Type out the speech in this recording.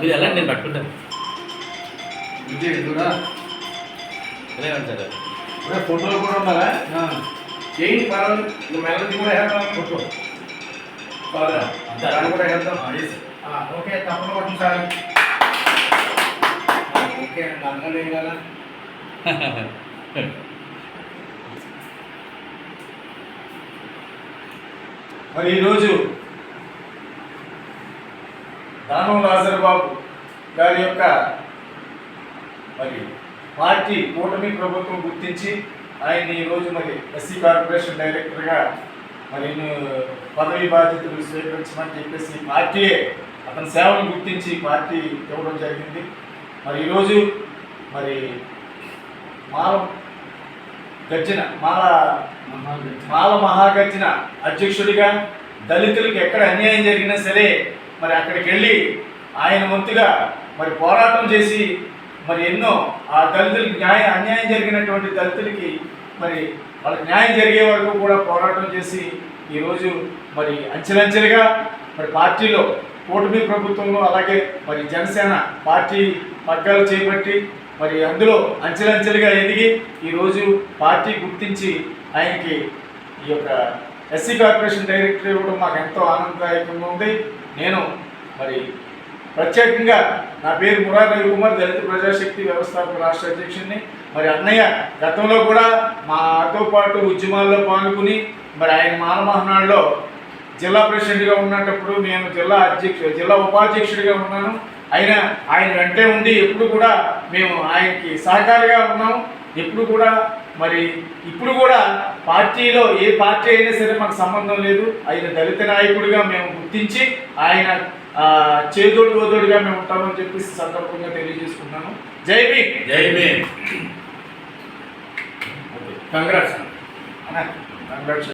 మీరు ఎలా నేను పట్టుకుంటాను. విజయ్ కూడా ఎలా ఉంటారు. ఫోటోలు కూడా ఉన్నారా? చేయి పర్వాలి మెల్లది కూడా వేద్దాం ఫోటో. కూడా వేద్దాం ఓకే తప్పని కొట్టండి సార్ ఓకే అండి అందరూ వేయాలా మరి ఈరోజు దానం రాజరబాబు గారి యొక్క మరి పార్టీ కూటమి ప్రభుత్వం గుర్తించి ఆయన ఈరోజు మరి ఎస్సీ కార్పొరేషన్ డైరెక్టర్గా మరి పదవి బాధ్యతలు స్వీకరించమని చెప్పేసి పార్టీయే అతని సేవను గుర్తించి పార్టీ ఇవ్వడం జరిగింది. మరి ఈరోజు మరి మానవ గర్జన మాల మాల మహాగర్జన అధ్యక్షుడిగా దళితులకు ఎక్కడ అన్యాయం జరిగినా సరే మరి అక్కడికి వెళ్ళి ఆయన వంతుగా మరి పోరాటం చేసి మరి ఎన్నో ఆ దళితులకి న్యాయం అన్యాయం జరిగినటువంటి దళితులకి మరి వాళ్ళకి న్యాయం జరిగే వరకు కూడా పోరాటం చేసి ఈరోజు మరి అంచెలంచెలుగా మరి పార్టీలో కూటమి ప్రభుత్వంలో అలాగే మరి జనసేన పార్టీ పగ్గాలు చేపట్టి మరి అందులో అంచెలంచెలుగా ఎదిగి ఈరోజు పార్టీ గుర్తించి ఆయనకి ఈ యొక్క ఎస్సీ కార్పొరేషన్ డైరెక్టర్ ఇవ్వడం మాకు ఎంతో ఆనందదాయకంగా ఉంది. నేను మరి ప్రత్యేకంగా నా పేరు మురారి రవికుమార్ దళిత ప్రజాశక్తి వ్యవస్థాపక రాష్ట్ర అధ్యక్షుడిని. మరి అన్నయ్య గతంలో కూడా మాతో పాటు ఉద్యమాల్లో పాల్గొని మరి ఆయన మానమహనాడులో జిల్లా ప్రెసిడెంట్గా ఉన్నప్పుడు నేను జిల్లా అధ్యక్ష జిల్లా ఉపాధ్యక్షుడిగా ఉన్నాను. ఆయన ఆయన వెంటే ఉండి ఎప్పుడు కూడా మేము ఆయనకి సహకారిగా ఉన్నాం ఎప్పుడు కూడా మరి ఇప్పుడు కూడా పార్టీలో ఏ పార్టీ అయినా సరే మాకు సంబంధం లేదు. ఆయన దళిత నాయకుడిగా మేము గుర్తించి ఆయన చేదోడు ఓదోడుగా మేము ఉంటామని చెప్పేసి సందర్భంగా తెలియజేసుకున్నాను జై భీమ్. జై భీమ్. కంగ్రాట్స్. కంగ్రాట్స్.